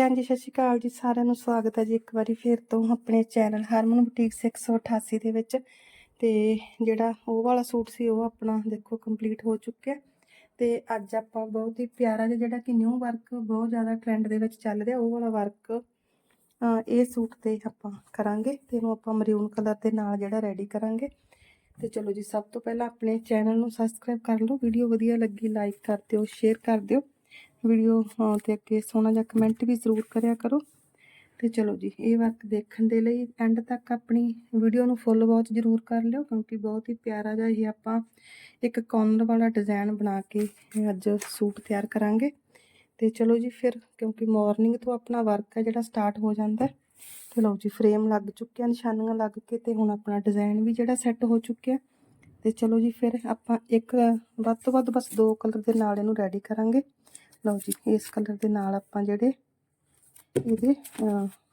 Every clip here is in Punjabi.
ਤੇ ਜੀ, ਸਤਿ ਸ਼੍ਰੀ ਅਕਾਲ ਜੀ, ਸਾਰਿਆਂ ਨੂੰ ਸਵਾਗਤ ਹੈ ਜੀ ਇੱਕ ਵਾਰੀ ਫੇਰ ਤੋਂ ਆਪਣੇ ਚੈਨਲ ਹਰਮਨ ਬੁਟੀਕ 188 ਦੇ ਵਿੱਚ। ਤੇ ਜਿਹੜਾ ਉਹ ਵਾਲਾ ਸੂਟ ਸੀ, ਉਹ ਆਪਣਾ ਦੇਖੋ ਕੰਪਲੀਟ ਹੋ ਚੁੱਕਿਆ। ਤੇ ਅੱਜ ਆਪਾਂ ਬਹੁਤ ਹੀ ਪਿਆਰਾ ਜਿਹਾ ਜਿਹੜਾ ਕਿ ਨਿਊ ਵਰਕ ਬਹੁਤ ਜ਼ਿਆਦਾ ਟ੍ਰੈਂਡ ਦੇ ਵਿੱਚ ਚੱਲ ਰਿਹਾ, ਉਹ ਵਾਲਾ ਵਰਕ ਇਹ ਸੂਟ ਤੇ ਆਪਾਂ ਕਰਾਂਗੇ ਤੇ ਇਹਨੂੰ ਆਪਾਂ ਮਰੂਨ ਕਲਰ ਦੇ ਨਾਲ ਜਿਹੜਾ ਰੈਡੀ ਕਰਾਂਗੇ। ਤੇ ਚਲੋ ਜੀ, ਸਭ ਤੋਂ ਪਹਿਲਾਂ ਆਪਣੇ ਚੈਨਲ ਨੂੰ ਸਬਸਕ੍ਰਾਈਬ ਕਰ ਲਓ ਵੀਡੀਓ ਵਧੀਆ ਲੱਗੀ ਲਾਈਕ ਕਰ ਦਿਓ ਸ਼ੇਅਰ ਕਰ ਦਿਓ। ਵੀਡੀਓ ਤੇ ਅੱਗੇ ਸੋਹਣਾ ਜਿਹਾ ਕਮੈਂਟ ਵੀ ਜ਼ਰੂਰ ਕਰਿਆ ਕਰੋ। ਤੇ ਚਲੋ ਜੀ, ਇਹ ਵਰਕ ਦੇਖਣ ਦੇ ਲਈ ਐਂਡ ਤੱਕ ਆਪਣੀ ਵੀਡੀਓ ਨੂੰ ਫੁੱਲ ਵਾਚ ਜ਼ਰੂਰ ਕਰ ਲਿਓ, ਕਿਉਂਕਿ ਬਹੁਤ ਹੀ ਪਿਆਰਾ ਜਿਹਾ ਇਹ ਆਪਾਂ ਇੱਕ ਕਾਰਨਰ ਵਾਲਾ ਡਿਜ਼ਾਈਨ ਬਣਾ ਕੇ ਅੱਜ ਸੂਟ ਤਿਆਰ ਕਰਾਂਗੇ। ਤੇ ਚਲੋ ਜੀ ਫਿਰ, ਕਿਉਂਕਿ ਮਾਰਨਿੰਗ ਤੋਂ ਆਪਣਾ ਵਰਕ ਹੈ ਜਿਹੜਾ ਸਟਾਰਟ ਹੋ ਜਾਂਦਾ ਹੈ। ਤੇ ਲਓ ਜੀ ਫਰੇਮ ਲੱਗ ਚੁੱਕਿਆ, ਨਿਸ਼ਾਨੀਆਂ ਲੱਗ ਕੇ ਤੇ ਹੁਣ ਆਪਣਾ ਡਿਜ਼ਾਈਨ ਵੀ ਜਿਹੜਾ ਸੈੱਟ ਹੋ ਚੁੱਕਿਆ ਤੇ ਚਲੋ ਜੀ, ਫਿਰ ਆਪਾਂ ਇੱਕ, ਵੱਧ ਤੋਂ ਵੱਧ ਬਸ ਦੋ ਕਲਰ ਦੇ ਨਾਲ ਇਹਨੂੰ ਰੈਡੀ ਕਰਾਂਗੇ। ਲਓ ਜੀ, ਇਸ ਕਲਰ ਦੇ ਨਾਲ ਆਪਾਂ ਜਿਹੜੇ ਇਹਦੇ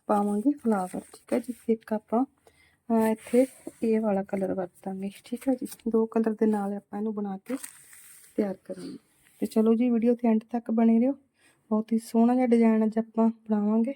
ਪਾਵਾਂਗੇ ਫਲਾਵਰ ਠੀਕ ਹੈ ਜੀ? ਇੱਕ ਆਪਾਂ ਇੱਥੇ ਇਹ ਵਾਲਾ ਕਲਰ ਵਰਤਾਂਗੇ ਠੀਕ ਹੈ ਜੀ? ਦੋ ਕਲਰ ਦੇ ਨਾਲ ਆਪਾਂ ਇਹਨੂੰ ਬਣਾ ਕੇ ਤਿਆਰ ਕਰਾਂਗੇ। ਤੇ ਚਲੋ ਜੀ ਵੀਡੀਓ ਤੇ ਐਂਡ ਤੱਕ ਬਣੇ ਰਹੋ। ਬਹੁਤ ਹੀ ਸੋਹਣਾ ਜਿਹਾ ਡਿਜ਼ਾਈਨ ਅੱਜ ਆਪਾਂ ਬਣਾਵਾਂਗੇ।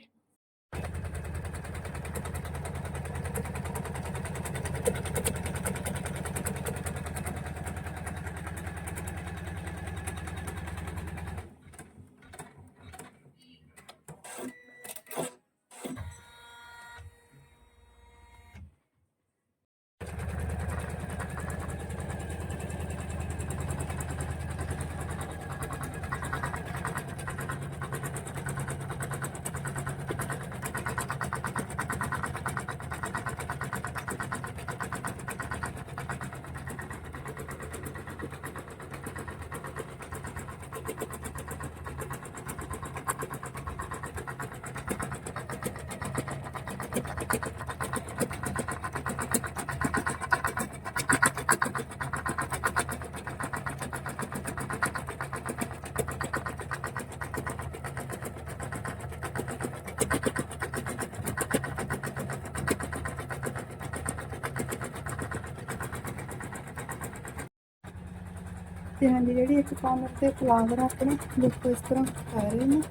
ਤੇ ਹਾਂਜੀ ਜਿਹੜੀ ਇੱਕ ਕਾਰਨਰ ਤੇ ਫਲਾਵਰ ਆਪਣੇ ਦੇਖੋ ਇਸ ਤਰ੍ਹਾਂ ਆ ਰਹੇ ਨੇ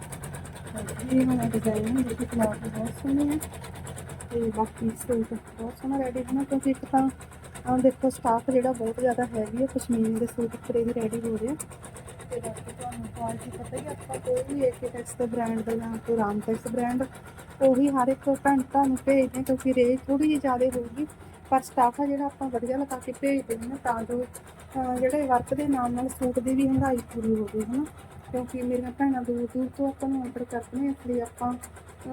ਇਹ ਵਾਲਾ ਡਿਜ਼ਾਈਨ ਹੈ ਜਿਹੜੀ ਫਲਾਵਰ ਬਹੁਤ ਸੋਹਣੇ ਹੈ ਤੇ ਬਾਕੀ ਸੂਟ ਬਹੁਤ ਸੋਹਣਾ ਰੈਡੀ ਹੋਣਾ ਕਿਉਂਕਿ ਇੱਕ ਤਾਂ ਆਹ ਦੇਖੋ ਸਟਾਫ ਜਿਹੜਾ ਬਹੁਤ ਜ਼ਿਆਦਾ ਹੈਵੀ ਹੈ, ਕਸ਼ਮੀਰ ਦੇ ਸੂਟ ਉੱਪਰ ਹੀ ਰੈਡੀ ਹੋ ਰਿਹਾ ਤੇ ਬਾਕੀ ਤੁਹਾਨੂੰ ਕੁਆਲਿਟੀ ਪਤਾ ਹੀ ਆਪਾਂ ਕੋਈ ਵੀ ਏਕੇ ਟੈਕਸ ਦਾ ਬ੍ਰਾਂਡ ਦਾ ਜਾਂ ਕੋਈ ਰਾਮ ਟੈਕਸ ਬ੍ਰਾਂਡ ਉਹੀ ਹਰ ਇੱਕ ਘੰਟਾ ਨੂੰ ਭੇਜਦੇ ਹਾਂ, ਕਿਉਂਕਿ ਰੇਂਜ ਥੋੜੀ ਜਿਹੀ ਜ਼ਿਆਦਾ ਹੋਊਗੀ। ਪਰ ਸਟਾਫ ਆ ਜਿਹੜਾ ਆਪਾਂ ਵਧੀਆ ਲਗਾ ਕੇ ਭੇਜਦੇ ਹਾਂ ਤਾਂ ਜੋ ਜਿਹੜੇ ਵਰਕ ਦੇ ਨਾਲ ਨਾਲ ਸੂਟ ਦੀ ਵੀ ਹੰਗਾਈ ਪੂਰੀ ਹੋਵੇ, ਹਨਾ। ਕਿਉਂਕਿ ਮੇਰੀਆਂ ਭੈਣਾਂ ਦੂਰ ਦੂਰ ਤੋਂ ਆਪਾਂ ਨੂੰ ਆਰਡਰ ਕਰਦੀਆਂ ਇਸ ਲਈ ਆਪਾਂ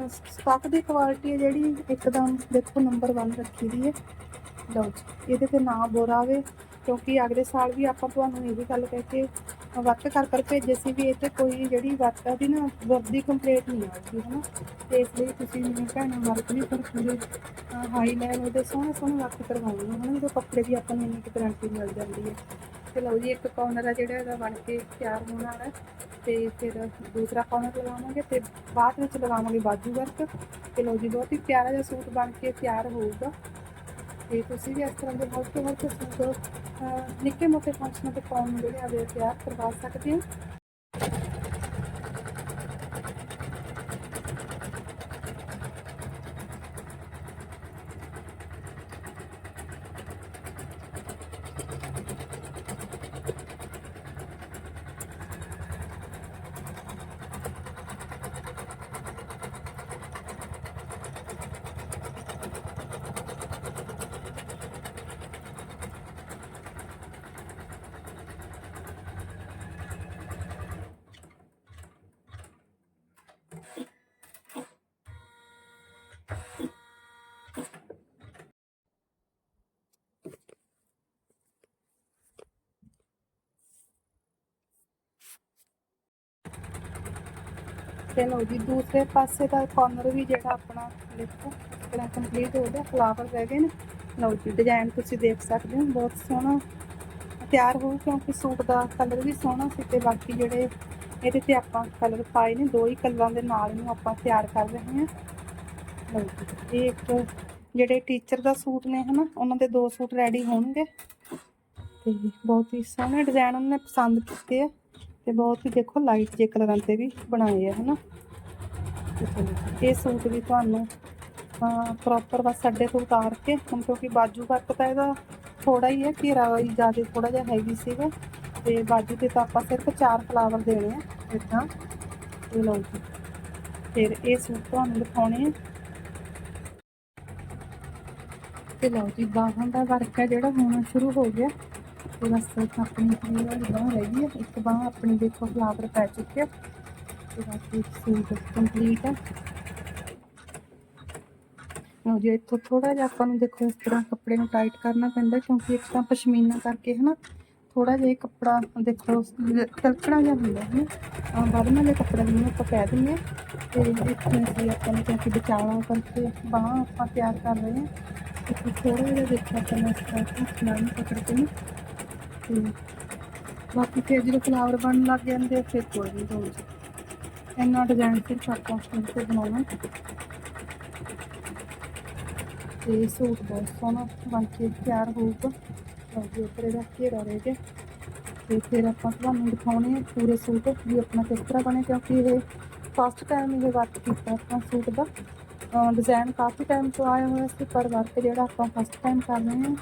ਸਟਾਕ ਦੀ ਕੁਆਲਿਟੀ ਹੈ ਜਿਹੜੀ ਇੱਕਦਮ ਦੇਖੋ ਨੰਬਰ 1 ਰੱਖੀ ਦੀ ਹੈ। ਲਓ ਜੀ, ਇਹਦੇ ਤੇ ਨਾ ਬੋਰਾ ਆਵੇ, ਕਿਉਂਕਿ ਅਗਲੇ ਸਾਲ ਵੀ ਆਪਾਂ ਤੁਹਾਨੂੰ ਇਹ ਵੀ ਗੱਲ ਕਹਿ ਕੇ ਵਰਕ ਕਰ ਕਰ ਭੇਜੇ ਸੀ ਵੀ ਇਹ ਤੇ ਕੋਈ ਜਿਹੜੀ ਵਰਕ ਦੀ ਨਾ ਵਰਦੀ ਕੰਪਲੀਟ ਨਹੀਂ ਆਉਂਦੀ ਨਾ ਤੇ ਇਸ ਲਈ ਤੁਸੀਂ ਮੇਰੀਆਂ ਭੈਣਾਂ ਵਰਕ ਵੀ ਕਰ ਪੂਰੇ ਹਾਈ ਲੈਵਲ ਦੇ ਸੋਹਣੇ ਸੋਹਣੇ ਵਰਕ ਕਰਵਾਉਂਦੇ ਹੋ ਨਾ ਜਦੋਂ ਕੱਪੜੇ ਦੀ ਆਪਾਂ ਨੂੰ ਇੰਨੀ ਕੁ ਗਾਰੰਟੀ ਮਿਲ ਜਾਂਦੀ ਹੈ। ਤੇ ਲਓ ਜੀ, ਇੱਕ ਕਾਰਨਰ ਆ ਜਿਹੜਾ ਇਹਦਾ ਬਣ ਕੇ ਤਿਆਰ ਹੋਣ ਵਾਲਾ ਹੈ ਤੇ ਫਿਰ ਦੂਸਰਾ ਕਾਰਨਰ ਲਗਾਵਾਂਗੇ ਤੇ ਬਾਅਦ ਵਿੱਚ ਲਗਾਵਾਂਗੇ ਬਾਜੂ ਵਰਕ ਤੇ ਲਓ ਜੀ, ਬਹੁਤ ਹੀ ਪਿਆਰਾ ਜਿਹਾ ਸੂਟ ਬਣ ਕੇ ਤਿਆਰ ਹੋਊਗਾ। ਤੇ ਤੁਸੀਂ ਵੀ ਇਸ ਤਰ੍ਹਾਂ ਦੇ ਹਲਕੇ ਹਲਕੇ ਸੂਟ ਨਿੱਕੇ ਮੋਟੇ ਫੰਕਸ਼ਨਾਂ ਤੇ ਪਾਉਣ ਨੂੰ ਜਿਹੜੇ ਆ ਤਿਆਰ ਕਰਵਾ ਸਕਦੇ ਹੋ। ਤੇ ਲਓ ਜੀ ਦੂਸਰੇ ਪਾਸੇ ਦਾ ਕਾਰਨਰ ਵੀ ਜਿਹੜਾ ਆਪਣਾ ਦੇਖੋ, ਜਿਹੜਾ ਕੰਪਲੀਟ ਹੋ ਗਿਆ ਫਲਾਵਰ ਰਹਿ ਗਏ ਨੇ। ਲਓ ਜੀ ਡਿਜ਼ਾਈਨ ਤੁਸੀਂ ਦੇਖ ਸਕਦੇ ਹੋ, ਬਹੁਤ ਸੋਹਣਾ ਤਿਆਰ ਹੋ ਕਿਉਂਕਿ ਸੂਟ ਦਾ ਕਲਰ ਵੀ ਸੋਹਣਾ ਸੀ ਤੇ ਬਾਕੀ ਜਿਹੜੇ ਇਹਦੇ ਤੇ ਆਪਾਂ ਕਲਰ ਪਾਏ ਨੇ, ਦੋ ਹੀ ਕਲਰਾਂ ਦੇ ਨਾਲ ਨੂੰ ਆਪਾਂ ਤਿਆਰ ਕਰ ਰਹੇ ਹਾਂ। ਇਹ ਇੱਕ ਜਿਹੜੇ ਟੀਚਰ ਦਾ ਸੂਟ ਨੇ ਹਨਾ, ਉਹਨਾਂ ਦੇ ਦੋ ਸੂਟ ਰੈਡੀ ਹੋਣਗੇ। ਤੇ ਬਹੁਤ ਹੀ ਸੋਹਣੇ ਡਿਜ਼ਾਈਨ ਉਹਨਾਂ ਨੇ ਪਸੰਦ ਕੀਤੇ ਆ। ਤੇ ਬਹੁਤ ਹੀ ਦੇਖੋ ਲਾਈਟ ਜੇ ਕਲਰਾਂ ਤੇ ਵੀ ਬਣਾਏ ਆ, ਹਨਾ? ਤੇ ਇਹ ਸੂਟ ਵੀ ਤੁਹਾਨੂੰ ਪ੍ਰੋਪਰ ਬਸ ਅੱਡੇ ਤੋਂ ਉਤਾਰ ਕੇ, ਹੁਣ ਕਿਉਂਕਿ ਬਾਜੂ ਵਰਕ ਤਾਂ ਇਹਦਾ ਥੋੜਾ ਹੀ ਹੈ, ਘੇਰਾ ਵੀ ਜ਼ਿਆਦਾ ਥੋੜਾ ਜਿਹਾ ਹੈਵੀ ਸੀਗਾ। ਤੇ ਬਾਜੂ ਤੇ ਤਾਂ ਆਪਾਂ ਸਿਰਫ ਚਾਰ ਫਲਾਵਰ ਦੇਣੇ ਆ, ਇਦਾਂ। ਤੇ ਲਓ ਜੀ, ਫਿਰ ਇਹ ਸੂਟ ਤੁਹਾਨੂੰ ਦਿਖਾਉਣੇ ਆ। ਤੇ ਲਓ ਜੀ, ਬਾਹਾਂ ਦਾ ਵਰਕ ਹੈ ਜਿਹੜਾ ਹੁਣ ਸ਼ੁਰੂ ਹੋ ਗਿਆ। ਤੇ ਬਸ ਆਪਣੀ ਇਹ ਵਾਲੀ ਬਾਂਹ ਰਹਿ ਗਈ ਹੈ। ਇੱਕ ਬਾਂਹ ਆਪਣੀ ਦੇਖੋ ਫਲਾਵਰ ਪੈ ਚੁੱਕਿਆ ਤੇ ਬਾਕੀ ਸੂਟ ਕੰਪਲੀਟ ਹੈ। ਲਓ ਜੀ, ਇੱਥੋਂ ਥੋੜਾ ਜਿਹਾ ਆਪਾਂ ਨੂੰ ਦੇਖੋ ਇਸ ਤਰ੍ਹਾਂ ਕੱਪੜੇ ਨੂੰ ਟਾਈਟ ਕਰਨਾ ਪੈਂਦਾ ਕਿਉਂਕਿ ਇੱਕ ਤਾਂ ਪਸ਼ਮੀਨਾ ਕਰਕੇ ਹੈ ਨਾ ਥੋੜਾ ਜਿਹਾ ਕੱਪੜਾ ਦੇਖੋ ਤਿਲਕਣਾ ਜਿਹਾ ਹੁੰਦਾ ਹੈ ਨਾ। ਬਾਅਦ ਵਾਲੇ ਕੱਪੜੇ ਨੂੰ ਆਪਾਂ ਕਹਿ ਦਿੰਦੇ ਹਾਂ। ਤੇ ਇੱਥੇ ਅਸੀਂ ਆਪਾਂ ਨੂੰ ਕਿਉਂਕਿ ਬਚਾਵਾ ਕਰਕੇ ਬਾਹਾਂ ਆਪਾਂ ਤਿਆਰ ਕਰ ਰਹੇ ਹਾਂ। ਇੱਥੇ ਥੋੜਾ ਜਿਹਾ ਦੇਖੋ ਆਪਾਂ ਨੂੰ ਇਸ ਤਰ੍ਹਾਂ ਨਾਲ ਪਕੜ ਕੇ ਬਾਕੀ ਫਿਰ ਜਦੋਂ ਫਲਾਵਰ ਬਣਨ ਲੱਗ ਜਾਂਦੇ ਆ, ਫਿਰ ਕੋਈ ਨਹੀਂ ਹੋਊ ਇੰਨਾ ਡਿਜ਼ਾਈਨ ਫਿਰ ਆਪਾਂ ਉਸ ਤੇ ਬਣਾਉਣਾ। ਤੇ ਸੂਟ ਬਹੁਤ ਸੋਹਣਾ ਬਣ ਕੇ ਤਿਆਰ ਹੋਊਗਾ। ਤੇ ਉੱਪਰ ਇਹਦਾ ਘੇਰਾ ਰਹਿ ਗਿਆ। ਤੇ ਫਿਰ ਆਪਾਂ ਤੁਹਾਨੂੰ ਦਿਖਾਉਣੇ ਆ ਪੂਰੇ ਸੂਟ ਵੀ ਆਪਣਾ ਕਿਸ ਤਰ੍ਹਾਂ ਬਣੇ ਕਿਉਂਕਿ ਇਹ ਫਸਟ ਟਾਈਮ ਇਹ ਵਰਕ ਕੀਤਾ ਆਪਾਂ ਸੂਟ ਦਾ। ਡਿਜ਼ਾਈਨ ਕਾਫੀ ਟਾਈਮ ਤੋਂ ਆਇਆ ਹੋਇਆ ਸੀ ਪਰ ਵਰਕ ਜਿਹੜਾ ਆਪਾਂ ਫਸਟ ਟਾਈਮ ਕਰ ਰਹੇ ਹਾਂ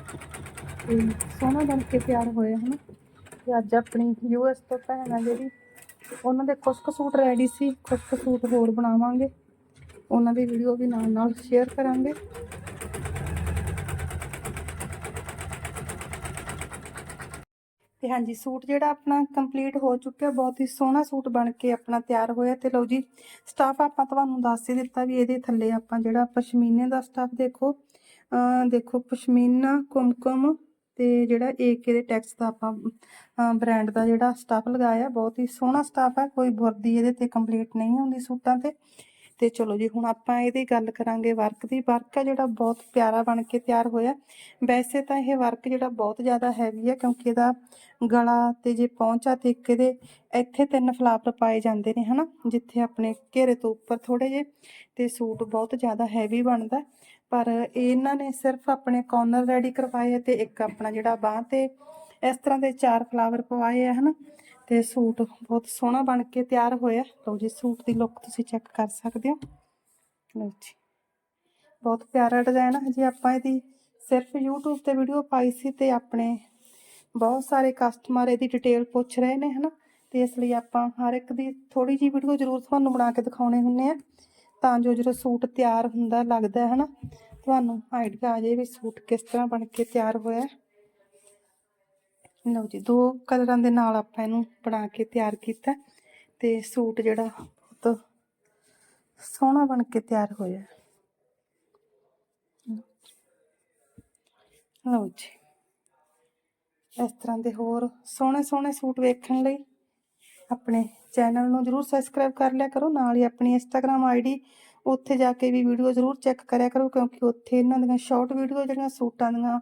ਤੇ ਸੋਹਣਾ ਬਣ ਕੇ ਤਿਆਰ ਹੋਇਆ ਹਨ? ਤੇ ਅੱਜ ਆਪਣੀ ਯੂਐਸ ਤੋਂ ਭੈਣ ਆ ਜਿਹੜੀ, ਉਹਨਾਂ ਦੇ ਕੁਝ ਕੁ ਸੂਟ ਰੈਡੀ ਸੀ ਕੁਝ ਕੁ ਸੂਟ ਹੋਰ ਬਣਾਵਾਂਗੇ। ਉਹਨਾਂ ਦੀ ਵੀਡੀਓ ਵੀ ਨਾਲ ਨਾਲ ਸ਼ੇਅਰ ਕਰਾਂਗੇ। ਤੇ ਹਾਂਜੀ, ਸੂਟ ਜਿਹੜਾ ਆਪਣਾ ਕੰਪਲੀਟ ਹੋ ਚੁੱਕਿਆ, ਬਹੁਤ ਹੀ ਸੋਹਣਾ ਸੂਟ ਬਣ ਕੇ ਆਪਣਾ ਤਿਆਰ ਹੋਇਆ। ਤੇ ਲਓ ਜੀ ਸਟਾਫ ਆਪਾਂ ਤੁਹਾਨੂੰ ਦੱਸ ਹੀ ਦਿੱਤਾ ਵੀ ਇਹਦੇ ਥੱਲੇ ਆਪਾਂ ਜਿਹੜਾ ਪਸ਼ਮੀਨੇ ਦਾ ਸਟਾਫ ਦੇਖੋ। ਅਹ ਦੇਖੋ, ਪਸ਼ਮੀਨਾ, ਕੁਮਕੁਮ ਤੇ ਜਿਹੜਾ ਏਕੇ ਦੇ ਟੈਕਸ ਦਾ ਆਪਾਂ ਬ੍ਰਾਂਡ ਦਾ ਜਿਹੜਾ ਸਟਾਫ ਲਗਾਇਆ, ਬਹੁਤ ਹੀ ਸੋਹਣਾ ਸਟਾਫ ਹੈ, ਕੋਈ ਬੁਰਦੀ ਇਹਦੇ ਤੇ ਕੰਪਲੀਟ ਨਹੀਂ ਹੁੰਦੀ ਸੂਟਾਂ ਤੇ। ਤੇ ਚਲੋ ਜੀ, ਹੁਣ ਆਪਾਂ ਇਹਦੀ ਗੱਲ ਕਰਾਂਗੇ ਵਰਕ ਦੀ। ਵਰਕ ਹੈ ਜਿਹੜਾ ਬਹੁਤ ਪਿਆਰਾ ਬਣ ਕੇ ਤਿਆਰ ਹੋਇਆ। ਵੈਸੇ ਤਾਂ ਇਹ ਵਰਕ ਜਿਹੜਾ ਬਹੁਤ ਜ਼ਿਆਦਾ ਹੈਵੀ ਹੈ ਕਿਉਂਕਿ ਇਹਦਾ ਗਲਾ ਤੇ ਜੇ ਪਹੁੰਚਾ ਤੇ ਇੱਕ ਇਹਦੇ ਇੱਥੇ ਤਿੰਨ ਫਲਾਵਰ ਪਾਏ ਜਾਂਦੇ ਨੇ, ਹਨਾ? ਜਿੱਥੇ ਆਪਣੇ ਘੇਰੇ ਤੋਂ ਉੱਪਰ ਥੋੜੇ ਜੇ ਤੇ ਸੂਟ ਬਹੁਤ ਜ਼ਿਆਦਾ ਹੈਵੀ ਬਣਦਾ। ਪਰ ਇਹਨਾਂ ਨੇ ਸਿਰਫ ਆਪਣੇ ਕਾਰਨਰ ਰੈਡੀ ਕਰਵਾਏ ਆ ਤੇ ਇੱਕ ਆਪਣਾ ਜਿਹੜਾ ਬਾਹ ਤੇ ਇਸ ਤਰ੍ਹਾਂ ਦੇ ਚਾਰ ਫਲਾਵਰ ਪਵਾਏ ਆ, ਹਨਾ? ਤੇ ਸੂਟ ਬਹੁਤ ਸੋਹਣਾ ਬਣ ਕੇ ਤਿਆਰ ਹੋਇਆ। ਲਓ ਜੀ, ਸੂਟ ਦੀ ਲੁੱਕ ਤੁਸੀਂ ਚੈੱਕ ਕਰ ਸਕਦੇ ਹੋ। ਲਓ ਜੀ, ਬਹੁਤ ਪਿਆਰਾ ਡਿਜ਼ਾਈਨ ਹੈ ਜੀ ਆਪਾਂ ਇਹਦੀ ਸਿਰਫ YouTube ਤੇ ਵੀਡੀਓ ਪਾਈ ਸੀ ਤੇ ਆਪਣੇ ਬਹੁਤ ਸਾਰੇ ਕਸਟਮਰ ਇਹਦੀ ਡਿਟੇਲ ਪੁੱਛ ਰਹੇ ਨੇ, ਹਨਾ? ਤੇ ਇਸ ਲਈ ਆਪਾਂ ਹਰ ਇੱਕ ਦੀ ਥੋੜੀ ਜੀ ਵੀਡੀਓ ਜ਼ਰੂਰ ਤੁਹਾਨੂੰ ਬਣਾ ਕੇ ਦਿਖਾਉਣੇ ਹੁੰਨੇ ਆ। ਤਾਂ ਜੋ ਜਦੋਂ ਸੂਟ ਤਿਆਰ ਹੁੰਦਾ, ਲੱਗਦਾ ਹੈ ਨਾ, ਤੁਹਾਨੂੰ ਆਈਡੀਆ ਆ ਜਾਏ ਵੀ ਸੂਟ ਕਿਸ ਤਰ੍ਹਾਂ ਬਣ ਕੇ ਤਿਆਰ ਹੋਇਆ ਲਓ ਜੀ, ਦੋ ਕਲਰਾਂ ਦੇ ਨਾਲ ਆਪਾਂ ਇਹਨੂੰ ਬਣਾ ਕੇ ਤਿਆਰ ਕੀਤਾ ਤੇ ਸੂਟ ਜਿਹੜਾ ਬਹੁਤ ਸੋਹਣਾ ਬਣ ਕੇ ਤਿਆਰ ਹੋਇਆ ਲਓ ਜੀ ਇਸ ਤਰ੍ਹਾਂ ਦੇ ਹੋਰ ਸੋਹਣੇ ਸੋਹਣੇ ਸੂਟ ਵੇਖਣ ਲਈ ਆਪਣੇ ਚੈਨਲ ਨੂੰ ਜਰੂਰ ਸਬਸਕ੍ਰਾਈਬ ਕਰ ਲਿਆ ਕਰੋ, ਨਾਲ ਹੀ ਆਪਣੀ ਇੰਸਟਾਗ੍ਰam ਆਈਡੀ ਉੱਥੇ ਜਾ ਕੇ ਵੀ ਵੀਡੀਓ ਜਰੂਰ ਚੈੱਕ ਕਰਿਆ ਕਰੋ, ਕਿਉਂਕਿ ਉੱਥੇ ਇਹਨਾਂ ਦੀਆਂ ਸ਼ਾਰਟ ਵੀਡੀਓ ਜਿਹੜੀਆਂ ਸੂਟਾਂ ਦੀਆਂ,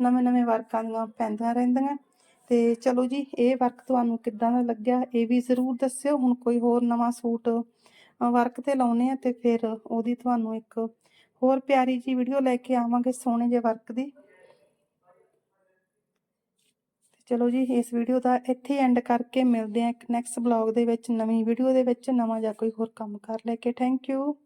ਨਵੇਂ ਨਵੇਂ ਵਰਕਾਂ ਦੀਆਂ ਪੈਂਦੀਆਂ ਰਹਿੰਦੀਆਂ। ਤੇ ਚਲੋ ਜੀ, ਇਹ ਵਰਕ ਤੁਹਾਨੂੰ ਕਿੱਦਾਂ ਦਾ ਲੱਗਿਆ, ਇਹ ਵੀ ਜ਼ਰੂਰ ਦੱਸਿਓ। ਹੁਣ ਕੋਈ ਹੋਰ ਨਵਾਂ ਸੂਟ ਵਰਕ ਤੇ ਲਾਉਨੇ ਆ ਤੇ ਫਿਰ ਉਹਦੀ ਤੁਹਾਨੂੰ ਇੱਕ ਹੋਰ ਪਿਆਰੀ ਜੀ ਵੀਡੀਓ ਲੈ ਕੇ ਆਵਾਂਗੇ, ਸੋਹਣੇ ਜਿਹੇ ਵਰਕ ਦੀ। ਚਲੋ ਜੀ, ਇਸ ਵੀਡੀਓ ਦਾ ਇੱਥੇ ਐਂਡ ਕਰਕੇ ਮਿਲਦੇ ਹਾਂ ਇੱਕ ਨੈਕਸਟ ਬਲੌਗ ਦੇ ਵਿੱਚ, ਨਵੀਂ ਵੀਡੀਓ ਦੇ ਵਿੱਚ, ਨਵਾਂ ਜਾਂ ਕੋਈ ਹੋਰ ਕੰਮ ਕਰ ਲੈ ਕੇ। Thank you